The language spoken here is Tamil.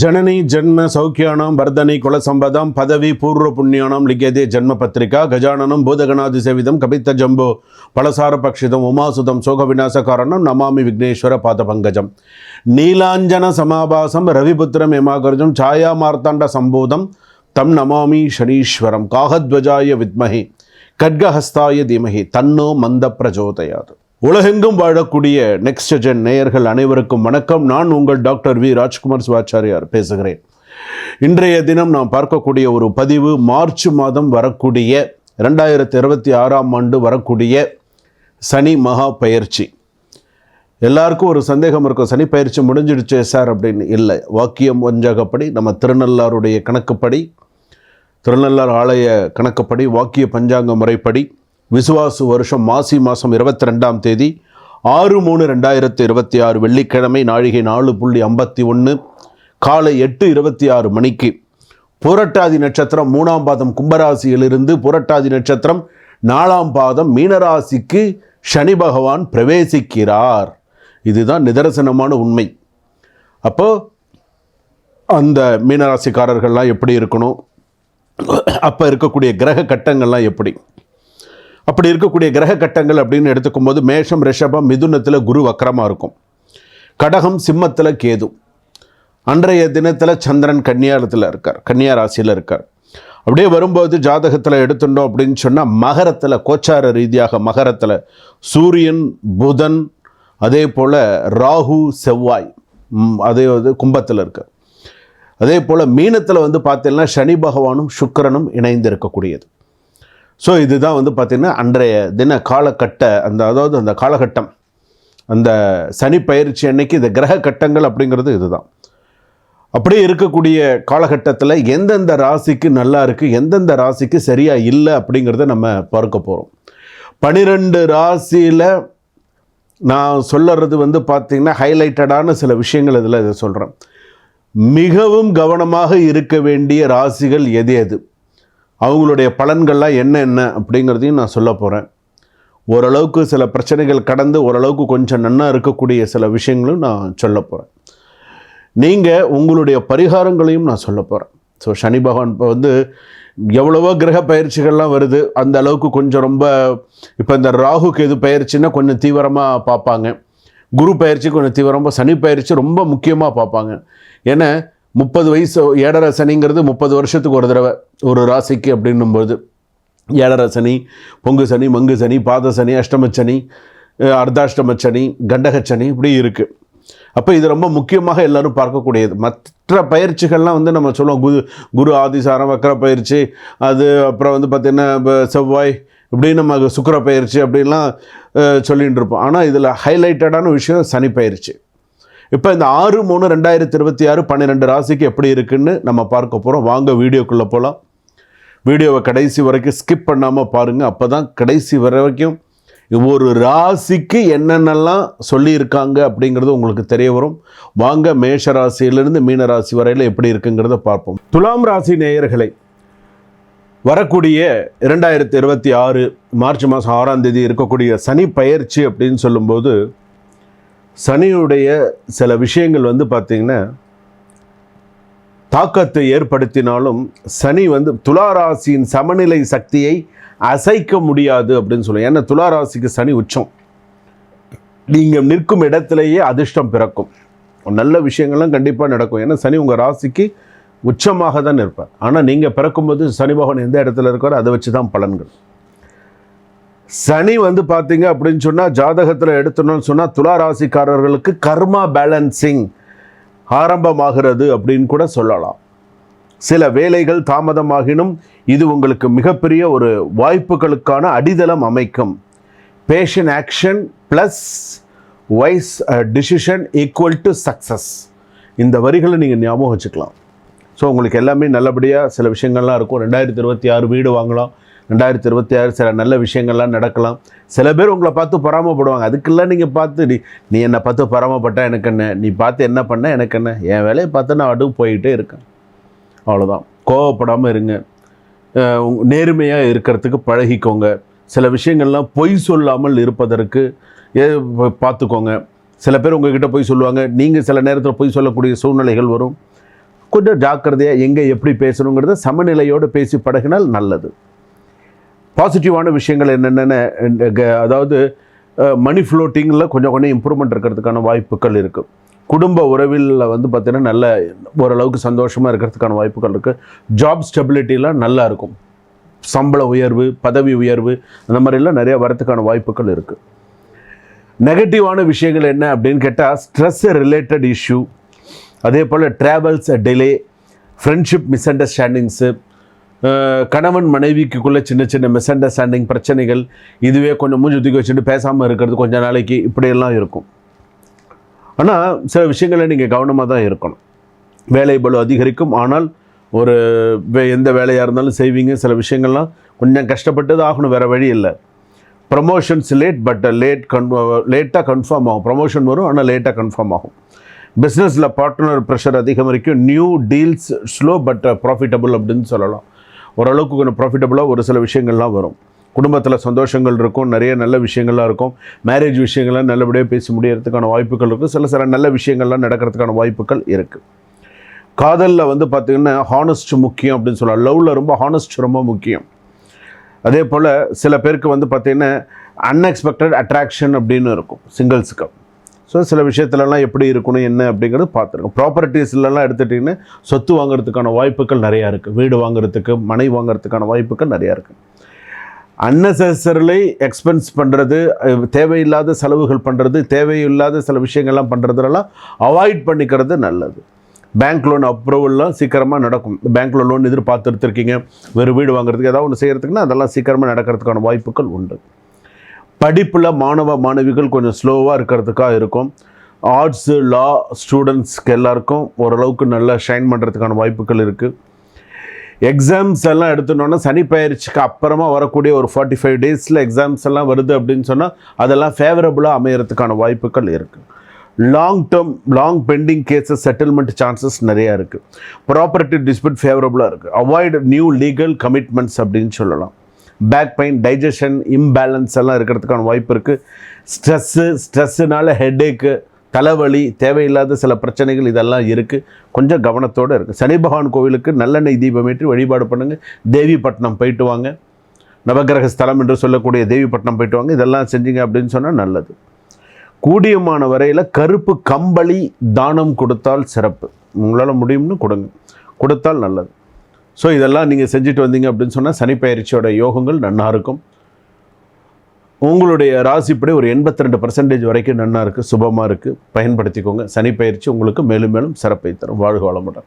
ஜனனி ஜென்ம சௌக்கியானம் பர்தனி குலசம்பதம் பதவி பூர்வ புண்ணியானம் லிங்கதே ஜென்ம பத்திரிகா கஜானனம் பூதகணாதி சேவிதம் கபித்த ஜம்போ பலசார பக்ஷிதம் உமாசுதம் சோக விநாசகாரணம் நமாமி விக்னேஸ்வர பாத பங்கஜம். நீலாஞ்சன சமாபாசம் ரவிபுத்திரம் ஏமாகர்ஜம் சாயா மார்த்தாண்ட சம்பூதம் தம் நமாமி சனீஸ்வரம் காகத்வஜாய வித்மகி கட்கஹஸ்தாய தீமகி தன்னோ மந்த பிரஜோதயாது. உலகெங்கும் வாழக்கூடிய நெக்ஸ்ட் ஜென் நேயர்கள் அனைவருக்கும் வணக்கம். நான் உங்கள் டாக்டர் வி. ராஜ்குமார் சிவாச்சாரியார் பேசுகிறேன். இன்றைய தினம் நாம் பார்க்கக்கூடிய ஒரு பதிவு மார்ச் மாதம் வரக்கூடிய ரெண்டாயிரத்தி இருபத்தி ஆறாம் ஆண்டு வரக்கூடிய சனி மகா பயிற்சி. எல்லாருக்கும் ஒரு சந்தேகம் இருக்கும். சனி பயிற்சி முடிஞ்சிடுச்சே சார் அப்படின்னு இல்லை. வாக்கியம் வஞ்சகப்படி நம்ம திருநள்ளாருடைய கணக்குப்படி திருநள்ளார் ஆலய கணக்குப்படி வாக்கிய பஞ்சாங்க முறைப்படி விசுவாசு வருஷம் மாசி மாதம் இருபத்தி ரெண்டாம் தேதி ஆறு மூணு ரெண்டாயிரத்தி இருபத்தி ஆறு வெள்ளிக்கிழமை நாழிகை நாலு புள்ளி ஐம்பத்தி ஒன்று காலை எட்டு இருபத்தி ஆறு மணிக்கு. புரட்டாதி நட்சத்திரம் மூணாம் பாதம் கும்பராசியிலிருந்து புரட்டாதி நட்சத்திரம் நாலாம் பாதம் மீனராசிக்கு சனி பகவான் பிரவேசிக்கிறார். இதுதான் நிதர்சனமான உண்மை. அப்போ அந்த மீனராசிக்காரர்கள்லாம் எப்படி இருக்கணும்? அப்போ இருக்கக்கூடிய கிரக கட்டங்கள்லாம் எப்படி? அப்படி இருக்கக்கூடிய கிரக கட்டங்கள் அப்படின்னு எடுத்துக்கும் போது மேஷம் ரிஷபம் மிதுனத்தில் குரு வக்கரமாக இருக்கும். கடகம் சிம்மத்தில் கேது. அன்றைய தினத்தில் சந்திரன் கன்னியாரத்தில் இருக்கார் கன்னியா ராசியில் இருக்கார். அப்படியே வரும்போது ஜாதகத்தில் எடுத்துட்டோம் அப்படின்னு சொன்னால் மகரத்தில் கோச்சார ரீதியாக மகரத்தில் சூரியன் புதன் அதே போல் ராகு செவ்வாய் அதே வந்து கும்பத்தில் இருக்கார். அதே போல் மீனத்தில் வந்து பார்த்தீங்கன்னா சனி பகவானும் சுக்கிரனும் இணைந்து இருக்கக்கூடியது ஸோ இதுதான் வந்து பார்த்திங்கன்னா அன்றைய தின காலகட்ட அந்த அதாவது அந்த காலகட்டம். அந்த சனி பயிற்சி அன்னைக்கு இந்த கிரக கட்டங்கள் அப்படிங்கிறது இதுதான். அப்படியே இருக்கக்கூடிய காலகட்டத்தில் எந்தெந்த ராசிக்கு நல்லா இருக்குது எந்தெந்த ராசிக்கு சரியாக இல்லை அப்படிங்கிறத நம்ம பார்க்க போகிறோம் பனிரெண்டு ராசியில் நான் சொல்லறது வந்து பார்த்திங்கன்னா ஹைலைட்டடான சில விஷயங்கள் இதில் இதை சொல்கிறேன் மிகவும் கவனமாக இருக்க வேண்டிய ராசிகள் எது எது? அவங்களுடைய பலன்கள்லாம் என்ன என்ன அப்படிங்கிறதையும் நான் சொல்ல போகிறேன் ஓரளவுக்கு சில பிரச்சனைகள் கடந்து ஓரளவுக்கு கொஞ்சம் நன்னாக இருக்கக்கூடிய சில விஷயங்களும் நான் சொல்ல போகிறேன் நீங்கள் உங்களுடைய பரிகாரங்களையும் நான் சொல்ல போகிறேன் ஸோ சனி பகவான் இப்போ வந்து எவ்வளவோ கிரக பயிற்சிகள்லாம் வருது. அந்த அளவுக்கு கொஞ்சம் ரொம்ப இப்போ இந்த ராகுக்கு எது பயிற்சின்னா கொஞ்சம் தீவிரமாக பார்ப்பாங்க. குரு பயிற்சி கொஞ்சம் தீவிரமாக சனி பயிற்சி ரொம்ப முக்கியமாக பார்ப்பாங்க. ஏன்னா முப்பது வயசு ஏழரை சனிங்கிறது முப்பது வருஷத்துக்கு ஒரு தடவை ஒரு ராசிக்கு அப்படின்னும்போது ஏழரை சனி பொங்கு சனி மங்கு சனி பாத சனி அஷ்டம சனி அஹ் அர்த்தாஷ்டம சனி கண்டக சனி இப்படி இருக்குது அப்போ இது ரொம்ப முக்கியமாக எல்லோரும் பார்க்கக்கூடியது. மற்ற பயிற்சிகள்லாம் வந்து நம்ம சொல்லுவோம். குரு குரு ஆதிசாரம் வக்கர பயிற்சி அது அப்புறம் வந்து பார்த்திங்கன்னா இப்போ செவ்வாய் இப்படி நம்ம சுக்கிர பயிற்சி அப்படின்லாம் சொல்லிகிட்டு சொல்லிட்டு இருப்போம். ஆனால் இதில் ஹைலைட்டடான விஷயம் சனி பயிற்சி. இப்போ இந்த ஆறு மூணு ரெண்டாயிரத்தி இருபத்தி ஆறு பன்னிரெண்டு ராசிக்கு எப்படி இருக்குன்னு நம்ம பார்க்க போகிறோம் வாங்க வீடியோக்குள்ளே போகலாம் வீடியோவை கடைசி வரைக்கும் ஸ்கிப் பண்ணாமல் பாருங்கள் அப்போ தான் கடைசி வரைக்கும் ஒரு ராசிக்கு என்னென்னலாம் சொல்லியிருக்காங்க அப்படிங்கிறது உங்களுக்கு தெரிய வரும். வாங்க மேஷ ராசியிலிருந்து மீன ராசி வரையில் எப்படி இருக்குங்கிறத பார்ப்போம். துலாம் ராசி நேயர்களை வரக்கூடிய இரண்டாயிரத்தி இருபத்தி ஆறு மார்ச் மாதம் ஆறாம் தேதி இருக்கக்கூடிய சனி பயிற்சி அப்படின்னு சொல்லும்போது சனியுடைய சில விஷயங்கள் வந்து பார்த்திங்கன்னா தாக்கத்தை ஏற்படுத்தினாலும் சனி வந்து துளாராசியின் சமநிலை சக்தியை அசைக்க முடியாது அப்படின்னு சொல்லுவோம் ஏன்னா துளாராசிக்கு சனி உச்சம். நீங்கள் நிற்கும் இடத்திலேயே அதிர்ஷ்டம் பிறக்கும். நல்ல விஷயங்கள்லாம் கண்டிப்பாக நடக்கும். ஏன்னா சனி உங்கள் ராசிக்கு உச்சமாக தான் இருப்பார் ஆனால் நீங்கள் பிறக்கும்போது சனி பகவான் எந்த இடத்துல இருக்காரோ அதை வச்சு தான் பலன்கள். சனி வந்து பார்த்தீங்க அப்படின்னு சொன்னால் ஜாதகத்தில் எடுத்தணும்னு சொன்னால் துலா ராசிக்காரர்களுக்கு கர்மா பேலன்சிங் ஆரம்பமாகிறது அப்படின்னு கூட சொல்லலாம். சில வேலைகள் தாமதமாகினும் இது உங்களுக்கு மிகப்பெரிய ஒரு வாய்ப்புகளுக்கான அடித்தளம் அமைக்கும். Passion action plus wise decision equal to success இந்த வரிகளை நீங்கள் ஞாபகம் வச்சுக்கலாம். ஸோ உங்களுக்கு எல்லாமே நல்லபடியாக சில விஷயங்கள்லாம் இருக்கும். ரெண்டாயிரத்தி இருபத்தி ஆறு வீடு வாங்கலாம். ரெண்டாயிரத்தி இருபத்தி ஆறு சில நல்ல விஷயங்கள்லாம் நடக்கலாம். சில பேர் உங்களை பார்த்து பொறாமப்படுவாங்க. அதுக்கெல்லாம் நீங்கள் பார்த்து நீ நீ என்னை பார்த்து பொறாமப்பட்டா எனக்கு என்ன? நீ பார்த்து என்ன பண்ண? எனக்கு என்ன? என் வேலையை பார்த்து நான் அடுப்பு போயிட்டே இருக்கேன். அவ்வளோதான் கோவப்படாமல் இருங்க. நேர்மையாக இருக்கிறதுக்கு பழகிக்கோங்க. சில விஷயங்கள்லாம் பொய் சொல்லாமல் இருப்பதற்கு ஏ- பார்த்துக்கோங்க. சில பேர் உங்ககிட்ட பொய் சொல்லுவாங்க நீங்கள் சில நேரத்தில் பொய் சொல்லக்கூடிய சூழ்நிலைகள் வரும். கொஞ்சம் ஜாக்கிரதையாக எங்கே எப்படி பேசணுங்கிறத சமநிலையோடு பேசி பழகினால் நல்லது. பாசிட்டிவான விஷயங்கள் என்னென்ன அதாவது மணி ஃப்ளோட்டிங்கில் கொஞ்சம் கொஞ்சம் இம்ப்ரூவ்மெண்ட் இருக்கிறதுக்கான வாய்ப்புகள் இருக்குது குடும்ப உறவில் வந்து பார்த்திங்கன்னா நல்ல ஓரளவுக்கு சந்தோஷமாக இருக்கிறதுக்கான வாய்ப்புகள் இருக்குது ஜாப் ஸ்டெபிலிட்டிலாம் நல்லா இருக்கும். சம்பள உயர்வு பதவி உயர்வு அந்த மாதிரிலாம் நிறையா வரத்துக்கான வாய்ப்புகள் இருக்குது நெகட்டிவான விஷயங்கள் என்ன அப்படின்னு கேட்டால் ஸ்ட்ரெஸ் ரிலேட்டட் இஷ்யூ அதே போல் travels delay friendship misunderstandings கணவன் மனைவிக்குள்ளே சின்ன சின்ன மிஸ் அண்டர்ஸ்டாண்டிங் பிரச்சனைகள் இதுவே கொஞ்சம் மூஞ்சி தூக்கி வச்சுட்டு பேசாமல் இருக்கிறது கொஞ்ச நாளைக்கு இப்படியெல்லாம் இருக்கும். ஆனால் சில விஷயங்களை நீங்கள் கவனமாக தான் இருக்கணும். வேலை பலு அதிகரிக்கும். ஆனால் ஒரு வே- எந்த வேலையாக இருந்தாலும் செய்வீங்க. சில விஷயங்கள்லாம் கொஞ்சம் கஷ்டப்பட்டது ஆகணும். வேறு வழி இல்லை. ப்ரமோஷன்ஸ் லேட் பட் லேட் கன் லேட்டாக கன்ஃபார்ம் ஆகும். ப்ரமோஷன் வரும் ஆனால் லேட்டாக கன்ஃபார்ம் ஆகும். பிஸ்னஸில் பார்ட்னர் ப்ரெஷர் அதிகம் வரைக்கும் new deals slow but profitable அப்படின்னு சொல்லலாம். ஓரளவுக்கு கொஞ்சம் ப்ராஃபிட்டபுளாக ஒரு சில விஷயங்கள்லாம் வரும். குடும்பத்தில் சந்தோஷங்கள் இருக்கும் நிறைய நல்ல விஷயங்கள்லாம் இருக்கும். மேரேஜ் விஷயங்கள்லாம் நல்லபடியாக பேசி முடியறதுக்கான வாய்ப்புகள் இருக்கும் சில சில நல்ல விஷயங்கள்லாம் நடக்கிறதுக்கான வாய்ப்புகள் இருக்குது காதலில் வந்து பார்த்திங்கன்னா ஹானஸ்ட் முக்கியம் அப்படின்னு சொல்லலாம். லவ்வில் ரொம்ப ஹானஸ்ட் ரொம்ப முக்கியம். அதே போல் சில பேருக்கு வந்து பார்த்திங்கன்னா அன்எக்ஸ்பெக்டட் அட்ராக்ஷன் அப்படின்னு இருக்கும். சிங்கிள்ஸுக்கு ஸோ சில விஷயத்துலலாம் எப்படி இருக்கணும் என்ன அப்படிங்கிறது பார்த்துருக்கோம் ப்ராப்பர்ட்டிஸ்லலாம் எடுத்துட்டிங்கன்னா சொத்து வாங்குறதுக்கான வாய்ப்புகள் நிறையா இருக்குது வீடு வாங்குறதுக்கு மனை வாங்குறதுக்கான வாய்ப்புகள் நிறையா இருக்குது அன்னெசரிலி எக்ஸ்பென்ஸ் பண்ணுறது தேவையில்லாத செலவுகள் பண்ணுறது தேவையில்லாத சில விஷயங்கள்லாம் பண்ணுறதுலாம் அவாய்ட் பண்ணிக்கிறது நல்லது. பேங்க் லோன் அப்ரூவல்லாம் சீக்கிரமாக நடக்கும். பேங்க்கில் லோன் எதிர்பார்த்து எடுத்துருக்கீங்க வெறும் வீடு வாங்குறதுக்கு ஏதாவது ஒன்று செய்கிறதுக்குன்னா அதெல்லாம் சீக்கிரமாக நடக்கிறதுக்கான வாய்ப்புகள் உண்டு. படிப்பில் மாணவ மாணவிகள் கொஞ்சம் ஸ்லோவாக இருக்கிறதுக்காக இருக்கும். ஆர்ட்ஸு லா ஸ்டூடெண்ட்ஸ்க்கு எல்லாருக்கும் ஓரளவுக்கு நல்லா ஷைன் பண்ணுறதுக்கான வாய்ப்புகள் இருக்குது எக்ஸாம்ஸ் எல்லாம் எடுத்துட்டோன்னா சனி பயிற்சிக்கு அப்புறமா வரக்கூடிய ஒரு ஃபார்ட்டி ஃபைவ் டேஸில் எக்ஸாம்ஸ் எல்லாம் வருது அப்படின்னு சொன்னால் அதெல்லாம் ஃபேவரபுளாக அமையறதுக்கான வாய்ப்புகள் இருக்குது long term long pending cases settlement chances நிறையா இருக்குது ப்ராப்பர்ட்டி டிஸ்பியூட் ஃபேவரபுளாக இருக்குது அவாய்டு நியூ லீகல் கமிட்மெண்ட்ஸ் அப்படின்னு சொல்லலாம். பேக் பெயின் டைஜஷன் இம்பேலன்ஸ் எல்லாம் இருக்கிறதுக்கான வாய்ப்பு இருக்குது ஸ்ட்ரெஸ்ஸு ஸ்ட்ரெஸ்ஸுனால ஹெட்டேக்கு தலைவலி தேவையில்லாத சில பிரச்சனைகள் இதெல்லாம் இருக்குது கொஞ்சம் கவனத்தோடு இருக்குது சனி பகவான் கோவிலுக்கு நல்லெண்ணெய் தீபமேற்றி வழிபாடு பண்ணுங்கள் தேவிப்பட்டினம் போயிட்டு வாங்க. நவகிரக ஸ்தலம் என்று சொல்லக்கூடிய தேவிப்பட்டினம் போயிட்டு வாங்க. இதெல்லாம் செஞ்சீங்க அப்படின்னு சொன்னால் நல்லது. கூடியமான வரையில் கருப்பு கம்பளி தானம் கொடுத்தால் சிறப்பு. உங்களால் முடியும்னு கொடுங்க. கொடுத்தால் நல்லது. ஸோ இதெல்லாம் நீங்கள் செஞ்சுட்டு வந்தீங்க அப்படின்னு சொன்னால் சனிப்பயிற்சியோட யோகங்கள் நன்னா இருக்கும். உங்களுடைய ராசிப்படி ஒரு எண்பத்தி ரெண்டு பர்சன்டேஜ் வரைக்கும் நன்னா இருக்குது சுபமாக இருக்குது பயன்படுத்திக்கோங்க. சனிப்பயிற்சி உங்களுக்கு மேலும் மேலும் சிறப்பை தரும். வாழ்க வளமுடன்.